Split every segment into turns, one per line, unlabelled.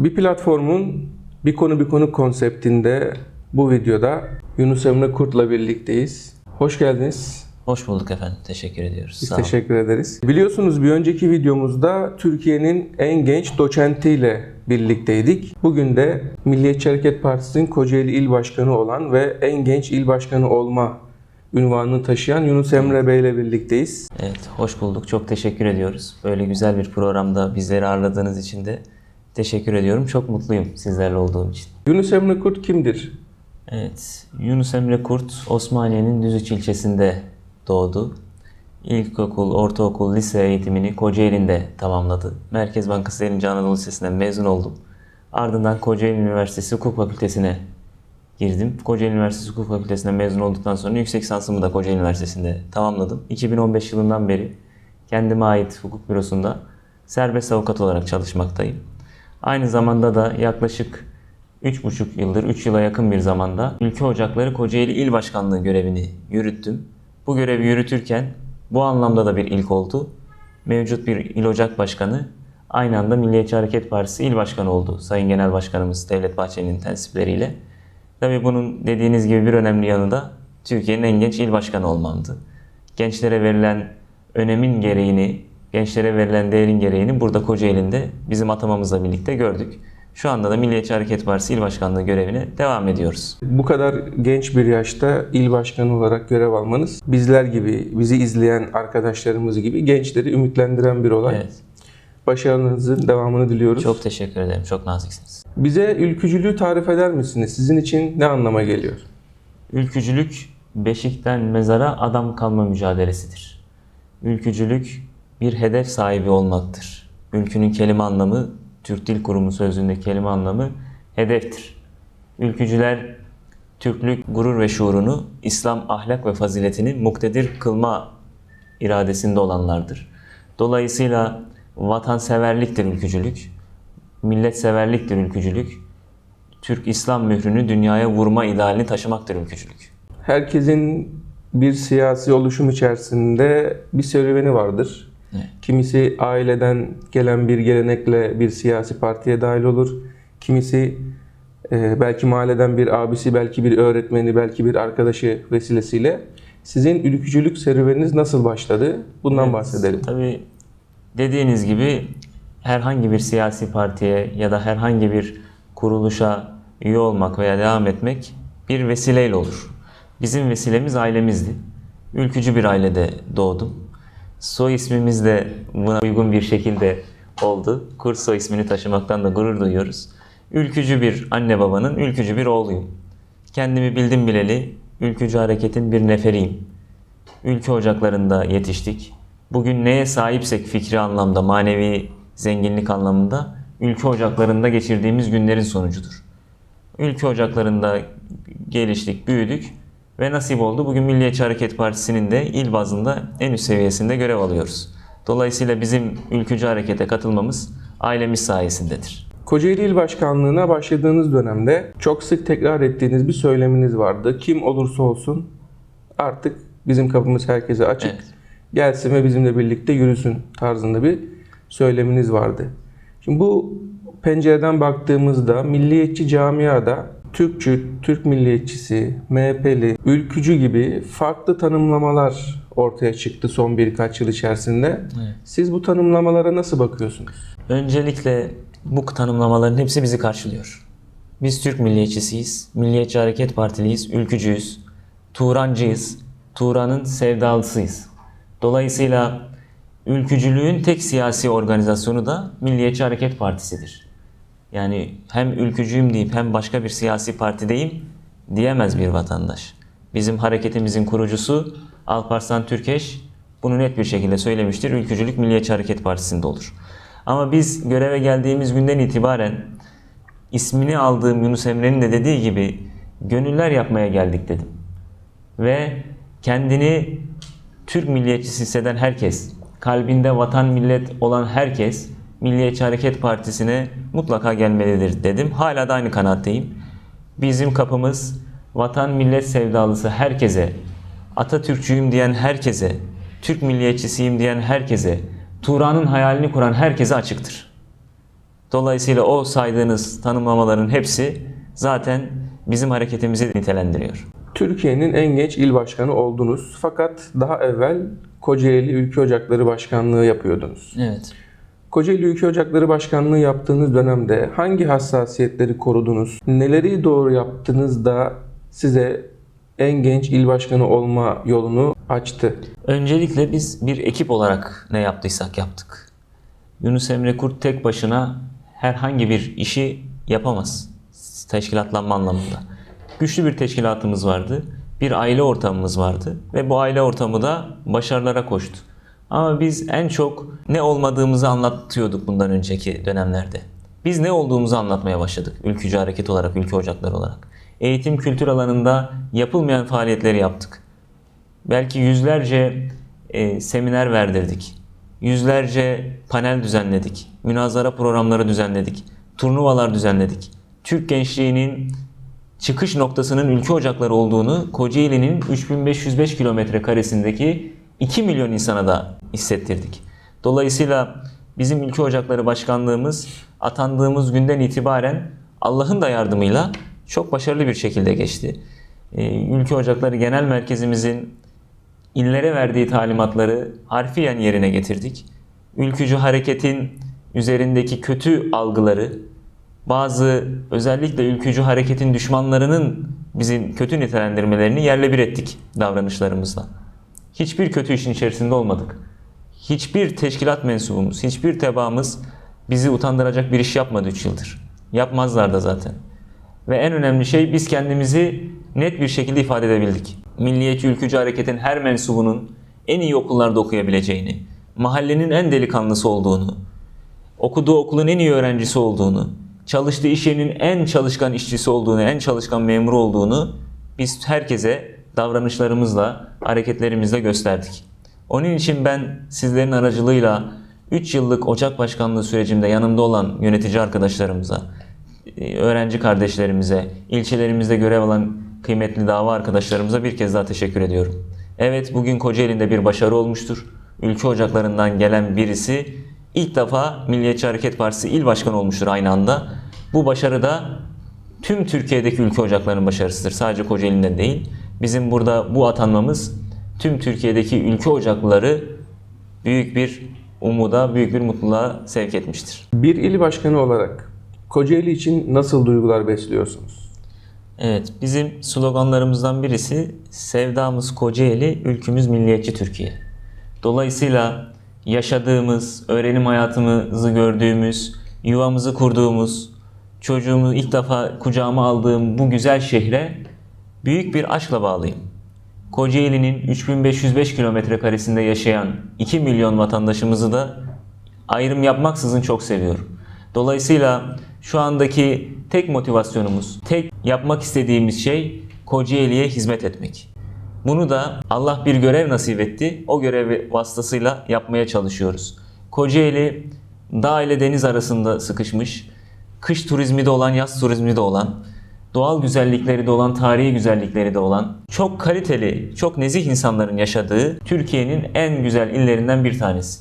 Bir platformun bir konu bir konu konseptinde bu videoda Yunus Emre Kurt'la birlikteyiz. Hoş geldiniz.
Hoş bulduk efendim. Teşekkür ediyoruz.
Biz
Sağ olun.
teşekkür ederiz. Biliyorsunuz bir önceki videomuzda Türkiye'nin en genç doçentiyle birlikteydik. Bugün de Milliyetçi Hareket Partisi'nin Kocaeli İl Başkanı olan ve en genç il başkanı olma ünvanını taşıyan Yunus Emre Bey ile birlikteyiz.
Evet, hoş bulduk. Çok teşekkür ediyoruz. Böyle güzel bir programda bizleri ağırladığınız için de teşekkür ediyorum. Çok mutluyum sizlerle olduğum için.
Yunus Emre Kurt kimdir?
Evet, Yunus Emre Kurt Osmaniye'nin Düzüç ilçesinde doğdu. İlkokul, ortaokul, lise eğitimini Kocaeli'nde tamamladı. Merkez Bankası 50. Anadolu Lisesi'nden mezun oldum. Ardından Kocaeli Üniversitesi Hukuk Fakültesi'ne girdim. Kocaeli Üniversitesi Hukuk Fakültesi'nden mezun olduktan sonra yüksek lisansımı da Kocaeli Üniversitesi'nde tamamladım. 2015 yılından beri kendime ait hukuk bürosunda serbest avukat olarak çalışmaktayım. Aynı zamanda da yaklaşık 3,5 yıldır, 3 yıla yakın bir zamanda Ülke Ocakları Kocaeli İl Başkanlığı görevini yürüttüm. Bu görevi yürütürken bu anlamda da bir ilk oldu. Mevcut bir İl Ocak Başkanı aynı anda Milliyetçi Hareket Partisi İl Başkanı oldu. Sayın Genel Başkanımız Devlet Bahçeli'nin tensipleriyle. Tabii bunun dediğiniz gibi bir önemli yanı da Türkiye'nin en genç il başkanı olmamdı. Gençlere verilen önemin gereğini, gençlere verilen değerin gereğini burada Kocaeli'nde bizim atamamızla birlikte gördük. Şu anda da Milliyetçi Hareket Partisi İl Başkanlığı görevine devam ediyoruz.
Bu kadar genç bir yaşta il başkanı olarak görev almanız bizler gibi, bizi izleyen arkadaşlarımız gibi gençleri ümitlendiren bir olay.
Evet.
Başarınızın devamını diliyoruz.
Çok teşekkür ederim. Çok naziksiniz.
Bize ülkücülüğü tarif eder misiniz? Sizin için ne anlama geliyor?
Ülkücülük beşikten mezara adam kalma mücadelesidir. Ülkücülük bir hedef sahibi olmaktır. Ülkünün kelime anlamı, Türk Dil Kurumu sözlüğünde kelime anlamı hedeftir. Ülkücüler Türklük gurur ve şuurunu, İslam ahlak ve faziletini muktedir kılma iradesinde olanlardır. Dolayısıyla vatanseverliktir ülkücülük, milletseverliktir ülkücülük, Türk İslam mührünü dünyaya vurma idealini taşımaktır ülkücülük.
Herkesin bir siyasi oluşum içerisinde bir serüveni vardır.
Evet.
Kimisi aileden gelen bir gelenekle bir siyasi partiye dahil olur. Kimisi e, belki mahalleden bir abisi, belki bir öğretmeni, belki bir arkadaşı vesilesiyle. Sizin ülkücülük serüveniniz nasıl başladı? Bundan
Evet,
bahsedelim.
Tabii dediğiniz gibi herhangi bir siyasi partiye ya da herhangi bir kuruluşa üye olmak veya devam etmek bir vesileyle olur. Bizim vesilemiz ailemizdi. Ülkücü bir ailede doğdum. Soy ismimiz de buna uygun bir şekilde oldu. Kurt soy ismini taşımaktan da gurur duyuyoruz. Ülkücü bir anne babanın ülkücü bir oğluyum. Kendimi bildim bileli ülkücü hareketin bir neferiyim. Ülke ocaklarında yetiştik. Bugün neye sahipsek fikri anlamda, manevi zenginlik anlamında ülke ocaklarında geçirdiğimiz günlerin sonucudur. Ülke ocaklarında geliştik, büyüdük ve nasip oldu. Bugün Milliyetçi Hareket Partisi'nin de il bazında en üst seviyesinde görev alıyoruz. Dolayısıyla bizim ülkücü harekete katılmamız ailemiz sayesindedir.
Kocaeli İl Başkanlığı'na başladığınız dönemde çok sık tekrar ettiğiniz bir söyleminiz vardı. Kim olursa olsun artık bizim kapımız herkese açık.
Evet.
Gelsin ve bizimle birlikte yürüsün tarzında bir söyleminiz vardı. Şimdi bu pencereden baktığımızda milliyetçi camiada Türkçü, Türk milliyetçisi, MHP'li, ülkücü gibi farklı tanımlamalar ortaya çıktı son birkaç yıl içerisinde. Siz bu tanımlamalara nasıl bakıyorsunuz?
Öncelikle bu tanımlamaların hepsi bizi karşılıyor. Biz Türk milliyetçisiyiz, Milliyetçi Hareket Partiliyiz, ülkücüyüz, Turancıyız, Turan'ın sevdalısıyız. Dolayısıyla ülkücülüğün tek siyasi organizasyonu da Milliyetçi Hareket Partisi'dir. Yani hem ülkücüyüm deyip hem başka bir siyasi partideyim diyemez bir vatandaş. Bizim hareketimizin kurucusu Alparslan Türkeş bunu net bir şekilde söylemiştir. Ülkücülük Milliyetçi Hareket Partisi'nde olur. Ama biz göreve geldiğimiz günden itibaren ismini aldığım Yunus Emre'nin de dediği gibi gönüller yapmaya geldik dedim. Ve kendini Türk milliyetçisi hisseden herkes, kalbinde vatan millet olan herkes Milliyetçi Hareket Partisi'ne mutlaka gelmelidir dedim. Hala da aynı kanaatteyim. Bizim kapımız vatan millet sevdalısı herkese, Atatürkçüyüm diyen herkese, Türk milliyetçisiyim diyen herkese, Turan'ın hayalini kuran herkese açıktır. Dolayısıyla o saydığınız tanımlamaların hepsi zaten bizim hareketimizi nitelendiriyor.
Türkiye'nin en genç il başkanı oldunuz. Fakat daha evvel Kocaeli Ülke Ocakları Başkanlığı yapıyordunuz.
Evet.
Kocaeli Ülke Ocakları Başkanlığı yaptığınız dönemde hangi hassasiyetleri korudunuz? Neleri doğru yaptınız da size en genç il başkanı olma yolunu açtı?
Öncelikle biz bir ekip olarak ne yaptıysak yaptık. Yunus Emre Kurt tek başına herhangi bir işi yapamaz. Teşkilatlanma anlamında. Güçlü bir teşkilatımız vardı. Bir aile ortamımız vardı. Ve bu aile ortamı da başarılara koştu. Ama biz en çok ne olmadığımızı anlatıyorduk bundan önceki dönemlerde. Biz ne olduğumuzu anlatmaya başladık. Ülkücü hareket olarak, ülke ocakları olarak. Eğitim kültür alanında yapılmayan faaliyetleri yaptık. Belki yüzlerce e, seminer verdirdik. Yüzlerce panel düzenledik. Münazara programları düzenledik. Turnuvalar düzenledik. Türk gençliğinin çıkış noktasının ülke ocakları olduğunu Kocaeli'nin 3505 kilometre karesindeki 2 milyon insana da hissettirdik. Dolayısıyla bizim ülke ocakları başkanlığımız atandığımız günden itibaren Allah'ın da yardımıyla çok başarılı bir şekilde geçti. Ee, Ülke Ocakları Genel Merkezimizin illere verdiği talimatları harfiyen yerine getirdik. Ülkücü hareketin üzerindeki kötü algıları, bazı özellikle ülkücü hareketin düşmanlarının bizim kötü nitelendirmelerini yerle bir ettik davranışlarımızla. Hiçbir kötü işin içerisinde olmadık. Hiçbir teşkilat mensubumuz, hiçbir tebaamız bizi utandıracak bir iş yapmadı 3 yıldır. Yapmazlar da zaten. Ve en önemli şey biz kendimizi net bir şekilde ifade edebildik. Milliyetçi ülkücü hareketin her mensubunun en iyi okullarda okuyabileceğini, mahallenin en delikanlısı olduğunu, okuduğu okulun en iyi öğrencisi olduğunu, çalıştığı iş yerinin en çalışkan işçisi olduğunu, en çalışkan memuru olduğunu biz herkese davranışlarımızla, hareketlerimizle gösterdik. Onun için ben sizlerin aracılığıyla 3 yıllık Ocak Başkanlığı sürecimde yanımda olan yönetici arkadaşlarımıza, e, öğrenci kardeşlerimize, ilçelerimizde görev alan kıymetli dava arkadaşlarımıza bir kez daha teşekkür ediyorum. Evet bugün Kocaeli'nde bir başarı olmuştur. Ülke ocaklarından gelen birisi ilk defa Milliyetçi Hareket Partisi il başkanı olmuştur aynı anda. Bu başarı da tüm Türkiye'deki ülke ocaklarının başarısıdır. Sadece Kocaeli'nden değil. Bizim burada bu atanmamız tüm Türkiye'deki ülke ocakları büyük bir umuda, büyük bir mutluluğa sevk etmiştir.
Bir il başkanı olarak Kocaeli için nasıl duygular besliyorsunuz?
Evet, bizim sloganlarımızdan birisi Sevdamız Kocaeli, ülkümüz milliyetçi Türkiye. Dolayısıyla yaşadığımız, öğrenim hayatımızı gördüğümüz, yuvamızı kurduğumuz, çocuğumu ilk defa kucağıma aldığım bu güzel şehre büyük bir aşkla bağlıyım. Kocaeli'nin 3505 kilometre karesinde yaşayan 2 milyon vatandaşımızı da ayrım yapmaksızın çok seviyorum. Dolayısıyla şu andaki tek motivasyonumuz, tek yapmak istediğimiz şey Kocaeli'ye hizmet etmek. Bunu da Allah bir görev nasip etti. O görevi vasıtasıyla yapmaya çalışıyoruz. Kocaeli dağ ile deniz arasında sıkışmış, kış turizmi de olan, yaz turizmi de olan, doğal güzellikleri de olan, tarihi güzellikleri de olan, çok kaliteli, çok nezih insanların yaşadığı Türkiye'nin en güzel illerinden bir tanesi.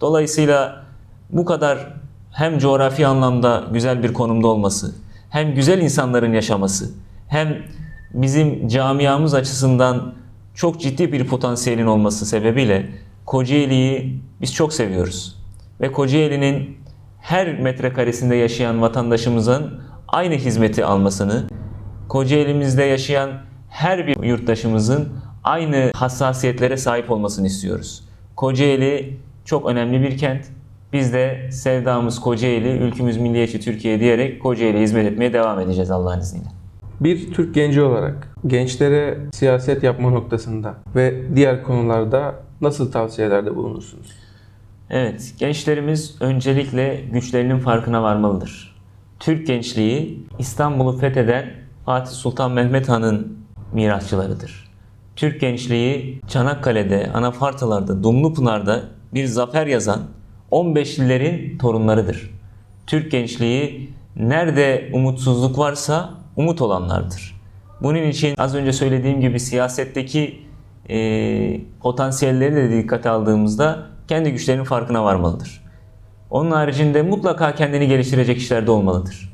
Dolayısıyla bu kadar hem coğrafi anlamda güzel bir konumda olması, hem güzel insanların yaşaması, hem bizim camiamız açısından çok ciddi bir potansiyelin olması sebebiyle Kocaeli'yi biz çok seviyoruz. Ve Kocaeli'nin her metrekaresinde yaşayan vatandaşımızın aynı hizmeti almasını, Kocaeli'mizde yaşayan her bir yurttaşımızın aynı hassasiyetlere sahip olmasını istiyoruz. Kocaeli çok önemli bir kent. Biz de sevdamız Kocaeli, ülkümüz milliyetçi Türkiye diyerek Kocaeli'ye hizmet etmeye devam edeceğiz Allah'ın izniyle.
Bir Türk genci olarak gençlere siyaset yapma noktasında ve diğer konularda nasıl tavsiyelerde bulunursunuz?
Evet, gençlerimiz öncelikle güçlerinin farkına varmalıdır. Türk gençliği İstanbul'u fetheden Fatih Sultan Mehmet Han'ın mirasçılarıdır. Türk gençliği Çanakkale'de, Anafartalar'da, Dumlupınar'da bir zafer yazan 15'lilerin torunlarıdır. Türk gençliği nerede umutsuzluk varsa umut olanlardır. Bunun için az önce söylediğim gibi siyasetteki e, potansiyelleri de dikkate aldığımızda kendi güçlerinin farkına varmalıdır. Onun haricinde mutlaka kendini geliştirecek işlerde olmalıdır.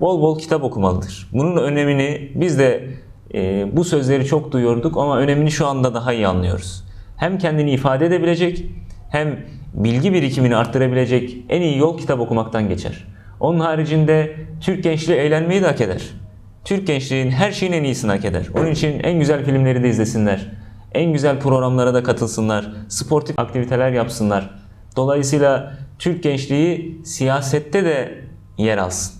Bol bol kitap okumalıdır. Bunun önemini biz de e, bu sözleri çok duyuyorduk ama önemini şu anda daha iyi anlıyoruz. Hem kendini ifade edebilecek hem bilgi birikimini arttırabilecek en iyi yol kitap okumaktan geçer. Onun haricinde Türk gençliği eğlenmeyi de hak eder. Türk gençliğin her şeyin en iyisini hak eder. Onun için en güzel filmleri de izlesinler. En güzel programlara da katılsınlar. Sportif aktiviteler yapsınlar. Dolayısıyla Türk gençliği siyasette de yer alsın.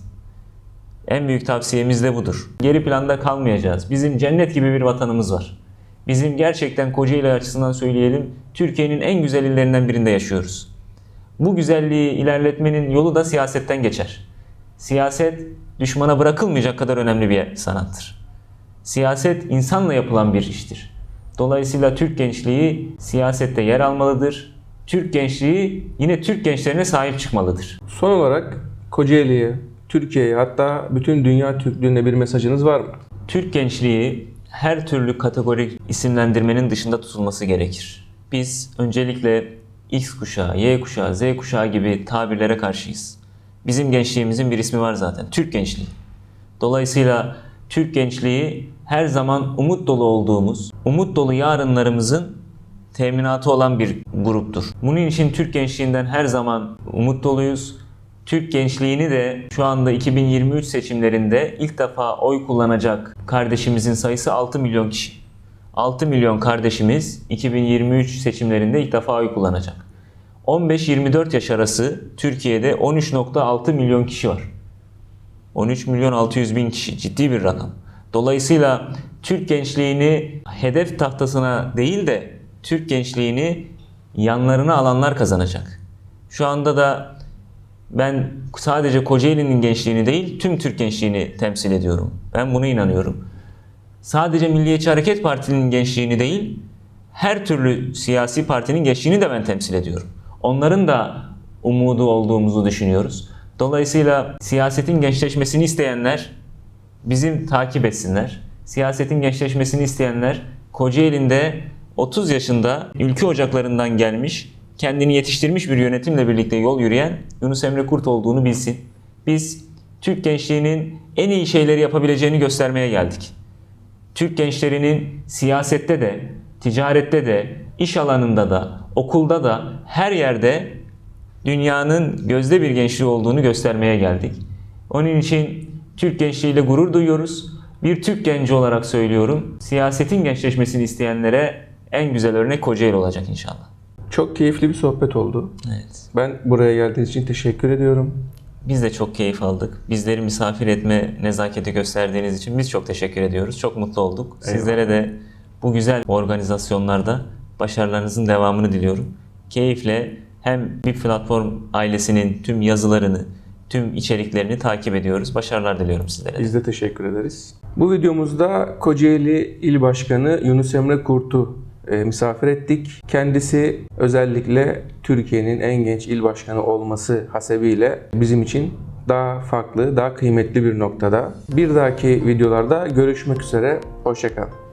En büyük tavsiyemiz de budur. Geri planda kalmayacağız. Bizim cennet gibi bir vatanımız var. Bizim gerçekten Kocaeli açısından söyleyelim, Türkiye'nin en güzel illerinden birinde yaşıyoruz. Bu güzelliği ilerletmenin yolu da siyasetten geçer. Siyaset düşmana bırakılmayacak kadar önemli bir sanattır. Siyaset insanla yapılan bir iştir. Dolayısıyla Türk gençliği siyasette yer almalıdır. Türk gençliği yine Türk gençlerine sahip çıkmalıdır.
Son olarak Kocaeli'ye, Türkiye'ye hatta bütün dünya Türklüğüne bir mesajınız var mı?
Türk gençliği her türlü kategorik isimlendirmenin dışında tutulması gerekir. Biz öncelikle X kuşağı, Y kuşağı, Z kuşağı gibi tabirlere karşıyız. Bizim gençliğimizin bir ismi var zaten. Türk gençliği. Dolayısıyla Türk gençliği her zaman umut dolu olduğumuz, umut dolu yarınlarımızın teminatı olan bir gruptur. Bunun için Türk gençliğinden her zaman umut doluyuz. Türk gençliğini de şu anda 2023 seçimlerinde ilk defa oy kullanacak kardeşimizin sayısı 6 milyon kişi. 6 milyon kardeşimiz 2023 seçimlerinde ilk defa oy kullanacak. 15-24 yaş arası Türkiye'de 13.6 milyon kişi var. 13 milyon 600 bin kişi ciddi bir rakam. Dolayısıyla Türk gençliğini hedef tahtasına değil de Türk gençliğini yanlarına alanlar kazanacak. Şu anda da ben sadece Kocaeli'nin gençliğini değil tüm Türk gençliğini temsil ediyorum. Ben buna inanıyorum. Sadece Milliyetçi Hareket Partisi'nin gençliğini değil her türlü siyasi partinin gençliğini de ben temsil ediyorum. Onların da umudu olduğumuzu düşünüyoruz. Dolayısıyla siyasetin gençleşmesini isteyenler bizim takip etsinler. Siyasetin gençleşmesini isteyenler Kocaeli'nde 30 yaşında ülke ocaklarından gelmiş, kendini yetiştirmiş bir yönetimle birlikte yol yürüyen Yunus Emre Kurt olduğunu bilsin. Biz Türk gençliğinin en iyi şeyleri yapabileceğini göstermeye geldik. Türk gençlerinin siyasette de, ticarette de, iş alanında da, okulda da her yerde dünyanın gözde bir gençliği olduğunu göstermeye geldik. Onun için Türk gençliğiyle gurur duyuyoruz. Bir Türk genci olarak söylüyorum. Siyasetin gençleşmesini isteyenlere en güzel örnek Kocaeli olacak inşallah.
Çok keyifli bir sohbet oldu.
Evet.
Ben buraya geldiğiniz için teşekkür ediyorum.
Biz de çok keyif aldık. Bizleri misafir etme nezaketi gösterdiğiniz için biz çok teşekkür ediyoruz. Çok mutlu olduk. Sizlere de bu güzel organizasyonlarda başarılarınızın devamını diliyorum. Keyifle hem bir platform ailesinin tüm yazılarını, tüm içeriklerini takip ediyoruz. Başarılar diliyorum sizlere.
Biz de teşekkür ederiz. Bu videomuzda Kocaeli İl Başkanı Yunus Emre Kurt'u misafir ettik. Kendisi özellikle Türkiye'nin en genç il başkanı olması hasebiyle bizim için daha farklı, daha kıymetli bir noktada. Bir dahaki videolarda görüşmek üzere. Hoşçakalın.